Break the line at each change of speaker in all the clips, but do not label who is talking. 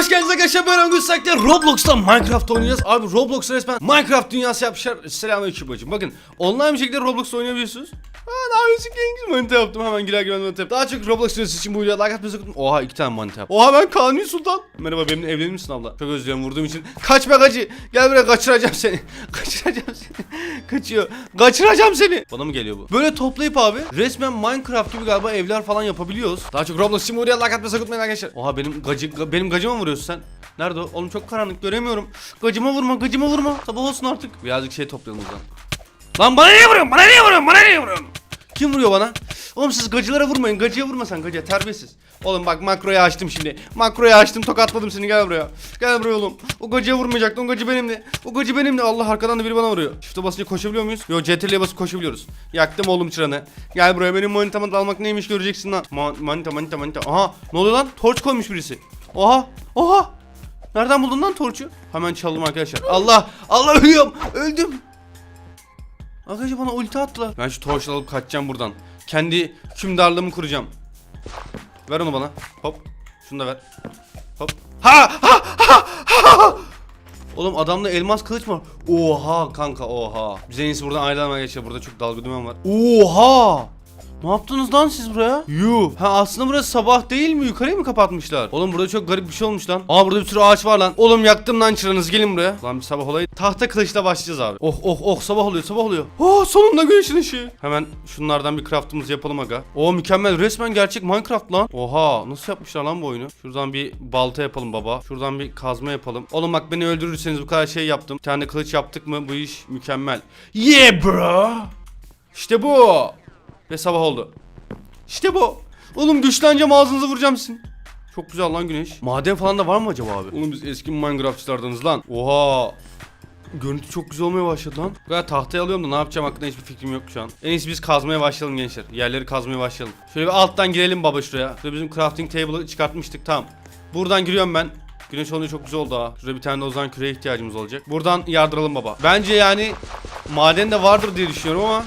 Hoş geldiniz arkadaşlar ben Öngül Sak'ta Roblox'ta Minecraft oynayacağız. Abi Roblox resmen Minecraft dünyası yapmışlar. Selamünaleyküm bacım. Bakın online bir şekilde Roblox'ta oynayabiliyorsunuz. Ha ne yapıyorsun genç manita yaptım hemen girer girmez manita yaptım. Daha çok Roblox videosu için bu videoya like atmayı sakın. Oha iki tane manita yaptım. Oha ben Kanuni Sultan. Merhaba benimle evlenir misin abla? Çok özlüyorum vurduğum için. Kaçma kaçı. Gel buraya kaçıracağım seni. kaçıracağım seni. Kaçıyor. Kaçıracağım seni. Bana mı geliyor bu? Böyle toplayıp abi resmen Minecraft gibi galiba evler falan yapabiliyoruz. Daha çok Roblox için bu videoya like atmayı sakın arkadaşlar. Oha benim gacı, ga- benim gacıma mı vuruyorsun sen? Nerede o? Oğlum çok karanlık göremiyorum. Gacıma vurma, gacıma vurma. Sabah olsun artık. Birazcık şey toplayalım zaman. Lan bana niye vuruyorsun? Bana niye vuruyorsun? Bana niye vuruyorsun? Kim vuruyor bana? Oğlum siz gacılara vurmayın. Gacıya vurma sen gacıya terbiyesiz. Oğlum bak makroyu açtım şimdi. Makroyu açtım tokatladım seni gel buraya. Gel buraya oğlum. O gacıya vurmayacaktın. O gacı benimle. O gacı benimle. Allah arkadan da biri bana vuruyor. Shift'e basınca koşabiliyor muyuz? Yok CTRL'ye basıp koşabiliyoruz. Yaktım oğlum çıranı. Gel buraya benim manitama dalmak neymiş göreceksin lan. Ma manita manita manita. Aha ne oluyor lan? Torç koymuş birisi. Oha. Oha. Nereden buldun lan torçu? Hemen çaldım arkadaşlar. Allah. Allah ölüyorum. Öldüm. Arkadaşlar bana ulti attılar. Ben şu torçla alıp kaçacağım buradan. Kendi hükümdarlığımı kuracağım. Ver onu bana. Hop. Şunu da ver. Hop. Ha ha ha ha. Oğlum adamda elmas kılıç var? Oha kanka oha. Biz buradan ayrılalım arkadaşlar. Burada çok dalga dümen var. Oha. Ne yaptınız lan siz buraya? Yuh. Ha aslında burası sabah değil mi? Yukarıyı mı kapatmışlar? Oğlum burada çok garip bir şey olmuş lan. Aa burada bir sürü ağaç var lan. Oğlum yaktım lan çıranız gelin buraya. Lan bir sabah olayı. Tahta kılıçla başlayacağız abi. Oh oh oh sabah oluyor sabah oluyor. Oh sonunda güneşin ışığı. Hemen şunlardan bir craftımızı yapalım aga. Oo mükemmel resmen gerçek Minecraft lan. Oha nasıl yapmışlar lan bu oyunu? Şuradan bir balta yapalım baba. Şuradan bir kazma yapalım. Oğlum bak beni öldürürseniz bu kadar şey yaptım. Bir tane kılıç yaptık mı bu iş mükemmel. Yeah bro. İşte bu. Ve sabah oldu. İşte bu. Oğlum güçleneceğim ağzınıza vuracağım sizin. Çok güzel lan güneş. Maden falan da var mı acaba abi? Oğlum biz eski Minecraftçılardanız lan. Oha. Görüntü çok güzel olmaya başladı lan. Kadar tahtayı alıyorum da ne yapacağım hakkında hiçbir fikrim yok şu an. En iyisi biz kazmaya başlayalım gençler. Yerleri kazmaya başlayalım. Şöyle bir alttan girelim baba şuraya. Şurada bizim crafting table'ı çıkartmıştık tamam. Buradan giriyorum ben. Güneş olunca çok güzel oldu ha. Şurada bir tane de o zaman küreye ihtiyacımız olacak. Buradan yardıralım baba. Bence yani maden de vardır diye düşünüyorum ama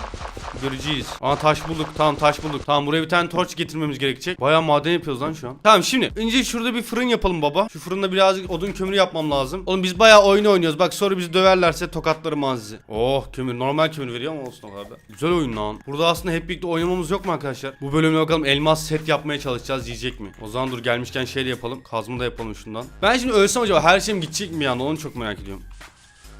Göreceğiz. Aa taş bulduk. Tamam taş bulduk. Tamam buraya bir tane torç getirmemiz gerekecek. Bayağı maden yapıyoruz lan şu an. Tamam şimdi önce şurada bir fırın yapalım baba. Şu fırında birazcık odun kömürü yapmam lazım. Oğlum biz bayağı oyun oynuyoruz. Bak sonra bizi döverlerse tokatlarım azizi. Oh kömür. Normal kömür veriyor ama olsun o kadar da. Güzel oyun lan. Burada aslında hep birlikte oynamamız yok mu arkadaşlar? Bu bölümde bakalım elmas set yapmaya çalışacağız diyecek mi? O zaman dur gelmişken şey de yapalım. Kazma da yapalım şundan. Ben şimdi ölsem acaba her şeyim gidecek mi yani? Onu çok merak ediyorum.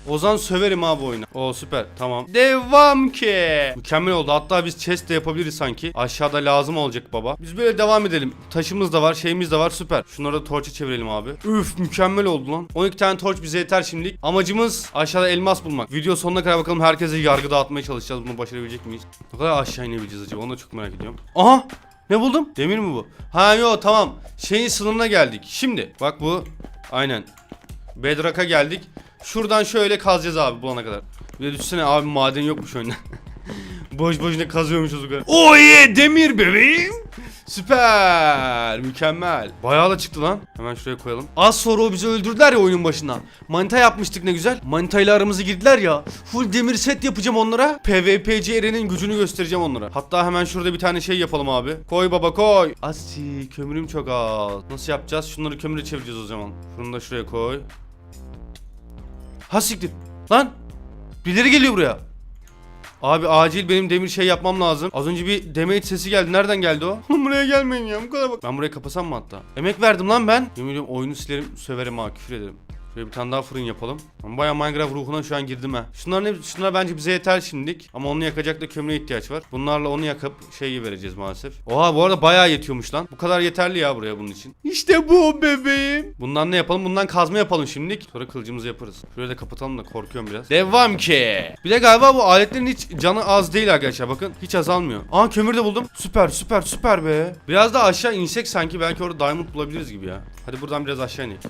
Ozan söverim abi oyunu. O süper tamam. Devam ki. Mükemmel oldu. Hatta biz chest de yapabiliriz sanki. Aşağıda lazım olacak baba. Biz böyle devam edelim. Taşımız da var, şeyimiz de var. Süper. Şunları da torça çevirelim abi. Üf mükemmel oldu lan. 12 tane torç bize yeter şimdilik. Amacımız aşağıda elmas bulmak. Video sonuna kadar bakalım herkese yargı dağıtmaya çalışacağız. Bunu başarabilecek miyiz? Ne kadar aşağı inebileceğiz acaba? Onu da çok merak ediyorum. Aha! Ne buldum? Demir mi bu? Ha yo tamam. Şeyin sınırına geldik. Şimdi bak bu. Aynen. Bedrock'a geldik. Şuradan şöyle kazacağız abi bulana kadar. Bir de düşünsene abi maden yokmuş oyunda. Boş boşuna kazıyormuşuz bu kadar. Oh yeah demir bebeğim. Süper. Mükemmel. Bayağı da çıktı lan. Hemen şuraya koyalım. Az sonra o bizi öldürdüler ya oyunun başından. Manita yapmıştık ne güzel. Manita ile aramızı girdiler ya. Full demir set yapacağım onlara. PvPC Eren'in gücünü göstereceğim onlara. Hatta hemen şurada bir tane şey yapalım abi. Koy baba koy. Asi kömürüm çok az. Nasıl yapacağız? Şunları kömüre çevireceğiz o zaman. Şunu da şuraya koy. Ha siktir. Lan. Birileri geliyor buraya. Abi acil benim demir şey yapmam lazım. Az önce bir damage sesi geldi. Nereden geldi o? Buraya gelmeyin ya. Bu kadar bak. Ben burayı kapasam mı hatta? Emek verdim lan ben. Yemin ediyorum oyunu silerim, söverim ha, küfür ederim. Şöyle bir tane daha fırın yapalım. Ben bayağı Minecraft ruhuna şu an girdim ha. Şunların hep, şunlar bence bize yeter şimdilik. Ama onu yakacak da kömüre ihtiyaç var. Bunlarla onu yakıp şeyi vereceğiz maalesef. Oha bu arada bayağı yetiyormuş lan. Bu kadar yeterli ya buraya bunun için. İşte bu bebeğim. Bundan ne yapalım? Bundan kazma yapalım şimdilik. Sonra kılıcımızı yaparız. Şöyle de kapatalım da korkuyorum biraz. Devam ki. Bir de galiba bu aletlerin hiç canı az değil arkadaşlar. Bakın hiç azalmıyor. Aa kömür de buldum. Süper süper süper be. Biraz da aşağı insek sanki belki orada diamond bulabiliriz gibi ya. Hadi buradan biraz aşağı inelim.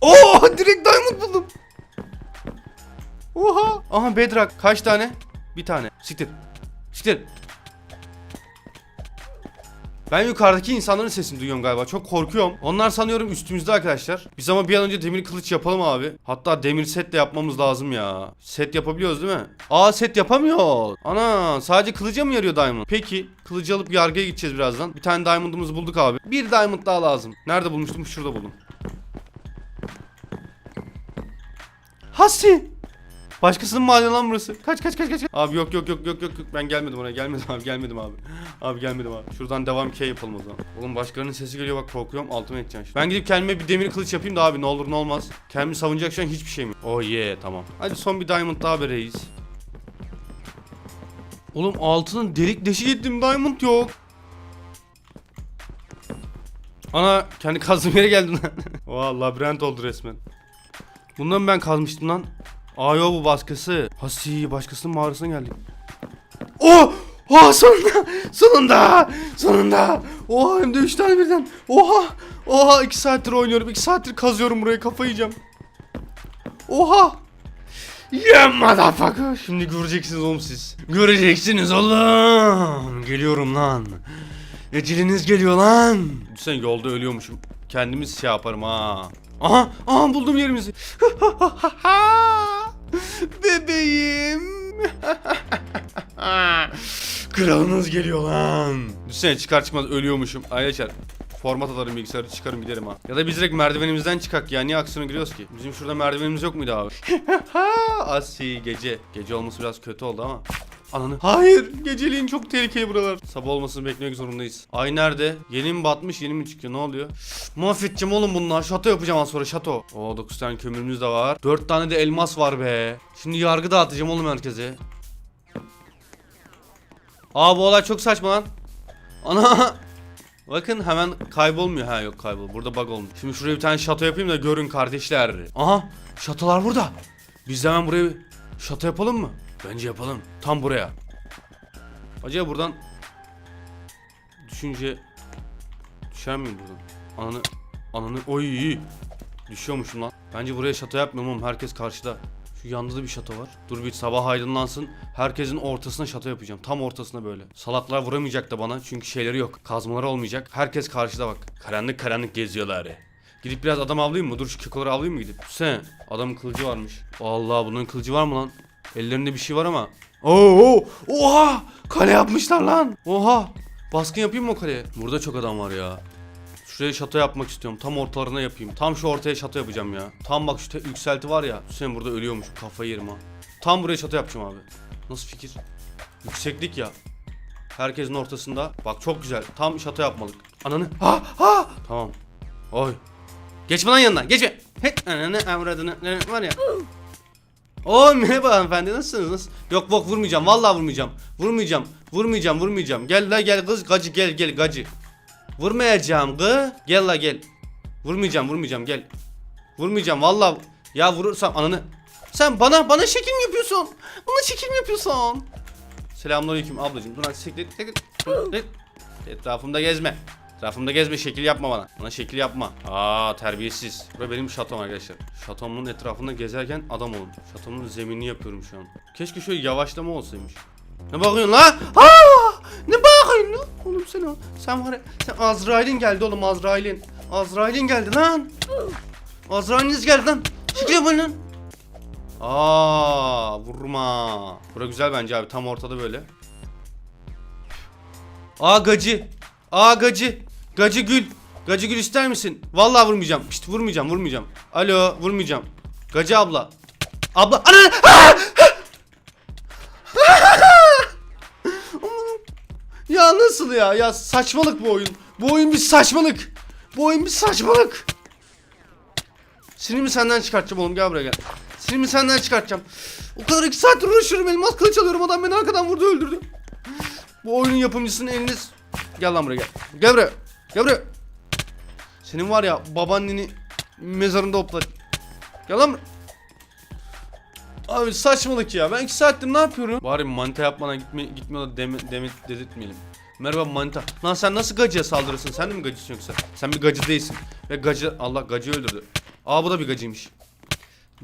Oo direkt diamond buldum. Oha. Aha bedrock. Kaç tane? Bir tane. Siktir. Siktir. Ben yukarıdaki insanların sesini duyuyorum galiba. Çok korkuyorum. Onlar sanıyorum üstümüzde arkadaşlar. Biz ama bir an önce demir kılıç yapalım abi. Hatta demir set de yapmamız lazım ya. Set yapabiliyoruz değil mi? Aa set yapamıyor. Ana sadece kılıca mı yarıyor diamond? Peki kılıcı alıp yargıya gideceğiz birazdan. Bir tane diamond'ımızı bulduk abi. Bir diamond daha lazım. Nerede bulmuştum? Şurada buldum. Hasi. Başkasının mahalli lan burası. Kaç kaç kaç kaç. Abi yok yok yok yok yok yok. Ben gelmedim oraya. Gelmedim abi. Gelmedim abi. Abi gelmedim abi. Şuradan devam K yapalım o zaman. Oğlum başkalarının sesi geliyor bak korkuyorum. Altıma edeceğim şimdi. Ben gidip kendime bir demir kılıç yapayım da abi ne olur ne olmaz. Kendimi savunacak şu an hiçbir şey mi? Oh yeah tamam. Hadi son bir diamond daha be. Oğlum altının delik deşik ettim diamond yok. Ana kendi kazdığım yere geldim lan. Valla labirent oldu resmen. Bundan ben kazmıştım lan. Aa yo bu başkası. Hasi başkasının mağarasına geldik. Oh! Oh sonunda! Sonunda! Sonunda! Oha hem de 3 tane birden. Oha! Oha 2 saattir oynuyorum. 2 saattir kazıyorum burayı kafayı yiyeceğim. Oha! Yeah motherfucker! Şimdi göreceksiniz oğlum siz. Göreceksiniz oğlum. Geliyorum lan. Eceliniz geliyor lan. Sen yolda ölüyormuşum. Kendimiz şey yaparım ha. Aha, aha buldum yerimizi. Bebeğim. Kralınız geliyor lan. Düşünsene çıkar çıkmaz ölüyormuşum. Arkadaşlar format atarım bilgisayarı çıkarım giderim ha. Ya da biz direkt merdivenimizden çıkak ya. Niye aksiyona giriyoruz ki? Bizim şurada merdivenimiz yok muydu abi? Asi gece. Gece olması biraz kötü oldu ama. Ananı. Hayır. Geceliğin çok tehlikeli buralar. Sabah olmasını beklemek zorundayız. Ay nerede? Yeni mi batmış yeni mi çıkıyor ne oluyor? Mahvedeceğim oğlum bunlar. Şato yapacağım az sonra şato. Oo 9 tane kömürümüz de var. 4 tane de elmas var be. Şimdi yargı dağıtacağım oğlum herkese. Aa bu olay çok saçma lan. Ana. Bakın hemen kaybolmuyor. Ha yok kaybol. Burada bug olmuş. Şimdi şuraya bir tane şato yapayım da görün kardeşler. Aha şatolar burada. Biz de hemen buraya şato yapalım mı? Bence yapalım. Tam buraya. Acaba buradan düşünce düşer miyim buradan? Ananı ananı oy düşüyormuşum lan. Bence buraya şato yapmıyorum oğlum. Herkes karşıda. Şu yanda da bir şato var. Dur bir sabah aydınlansın. Herkesin ortasına şato yapacağım. Tam ortasına böyle. Salaklar vuramayacak da bana çünkü şeyleri yok. Kazmaları olmayacak. Herkes karşıda bak. Karanlık karanlık geziyorlar. Gidip biraz adam avlayayım mı? Dur şu kekoları avlayayım mı gidip? Sen adamın kılıcı varmış. Allah bunun kılıcı var mı lan? Ellerinde bir şey var ama. Oo, oha! Kale yapmışlar lan. Oha! Baskın yapayım mı o kaleye? Burada çok adam var ya. Şuraya şato yapmak istiyorum. Tam ortalarına yapayım. Tam şu ortaya şato yapacağım ya. Tam bak şu yükselti var ya. Hüseyin burada ölüyormuş. Kafayı yerim ha. Tam buraya şato yapacağım abi. Nasıl fikir? Yükseklik ya. Herkesin ortasında. Bak çok güzel. Tam şato yapmalık. Ananı. Ha ha. Tamam. Oy. Geçme lan yanından. Geçme. He, ananı avradını var ya. Oo merhaba hanımefendi nasılsınız? Nasıl? Yok bok vurmayacağım. Vallahi vurmayacağım. Vurmayacağım. Vurmayacağım. Vurmayacağım. Gel la gel kız gacı gel gel gacı. Vurmayacağım gı. Gel la gel. Vurmayacağım vurmayacağım gel. Vurmayacağım vallahi. Ya vurursam ananı. Sen bana bana şekil mi yapıyorsun? Bana şekil mi yapıyorsun? Selamünaleyküm ablacığım. Dur lan siktir. Etrafımda gezme. Etrafımda gezme şekil yapma bana. Bana şekil yapma. Aa terbiyesiz. Burası benim şatom arkadaşlar. Şatomun etrafında gezerken adam olun. Şatomun zeminini yapıyorum şu an. Keşke şöyle yavaşlama olsaymış. Ne bakıyorsun la? Aa! Ne bakıyorsun lan? Oğlum sen o. Sen var ya. Sen Azrail'in geldi oğlum Azrail'in. Azrail'in geldi lan. Azrail'iniz geldi lan. Şekil yapın lan. Aa, vurma. Bura güzel bence abi tam ortada böyle. Aa gacı. Aa gacı. Gacı gül. Gacı gül ister misin? Vallahi vurmayacağım. İşte vurmayacağım, vurmayacağım. Alo, vurmayacağım. Gacı abla. Abla. Ana! Ya nasıl ya? Ya saçmalık bu oyun. Bu oyun bir saçmalık. Bu oyun bir saçmalık. Sinirimi senden çıkartacağım oğlum gel buraya gel. Sinirimi senden çıkartacağım. O kadar iki saattir uğraşıyorum elmas kılıç alıyorum adam beni arkadan vurdu öldürdü. Bu oyunun yapımcısının eliniz... Gel lan buraya gel. Gel buraya. Gel buraya. Senin var ya babaanneni mezarında hopla. Gel lan. Abi saçmalık ya. Ben iki saattir ne yapıyorum? Bari manita yapmana gitme, gitmiyor da deme, deme, dedirtmeyelim. Merhaba manita. Lan sen nasıl gacıya saldırırsın? Sen de mi gacısın yoksa? Sen bir gacı değilsin. Ve gacı... Allah gacı öldürdü. Aa bu da bir gacıymış.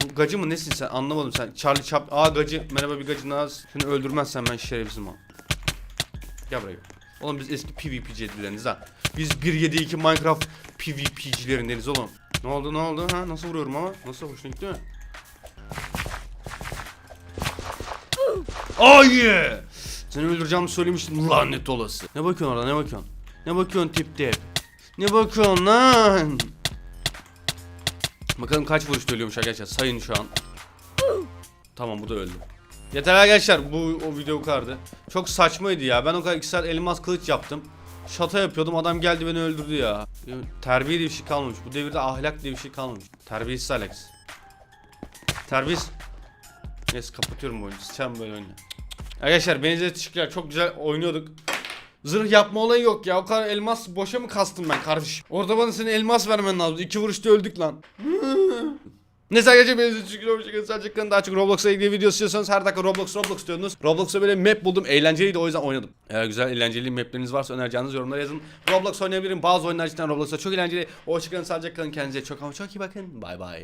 Bu gacı mı nesin sen? Anlamadım sen. Charlie Chap... Aa gacı. Merhaba bir gacı naz. Seni öldürmezsen ben şerefsizim ha. Gel buraya. Oğlum biz eski PvP'cileriz ha. Biz 1.7.2 Minecraft PvP'cilerindeniz oğlum. Ne oldu ne oldu ha? Nasıl vuruyorum ama? Nasıl hoşuna gitti mi? Ay! yeah! Seni öldüreceğimi söylemiştim lanet olası. Ne bakıyorsun orada ne bakıyorsun? Ne bakıyorsun tip tip? Ne bakıyorsun lan? Bakalım kaç vuruşta ölüyormuş arkadaşlar. Sayın şu an. Tamam bu da öldü. Yeter arkadaşlar bu o video bu kadardı. Çok saçmaydı ya. Ben o kadar 2 saat elmas kılıç yaptım. Şata yapıyordum adam geldi beni öldürdü ya. Terbiye diye bir şey kalmamış. Bu devirde ahlak diye bir şey kalmamış. Terbiyesiz Alex. Terbiyesiz. Neyse kapatıyorum bu oyunu. Sıçarım böyle oyunu. Arkadaşlar benzer teşekkürler. Çok güzel oynuyorduk. Zırh yapma olayı yok ya. O kadar elmas boşa mı kastım ben kardeşim? Orada bana senin elmas vermen lazım. İki vuruşta öldük lan. Neyse arkadaşlar benim çünkü Roblox sadece daha çok Roblox'a ilgili video istiyorsanız her dakika Roblox Roblox diyordunuz. Roblox'ta böyle map buldum eğlenceliydi o yüzden oynadım. Eğer güzel eğlenceli mapleriniz varsa önereceğiniz yorumlara yazın. Roblox oynayabilirim bazı oyunlar cidden Roblox'ta çok eğlenceli. Hoşçakalın sadece kalın kendinize çok ama çok iyi bakın. Bay bay.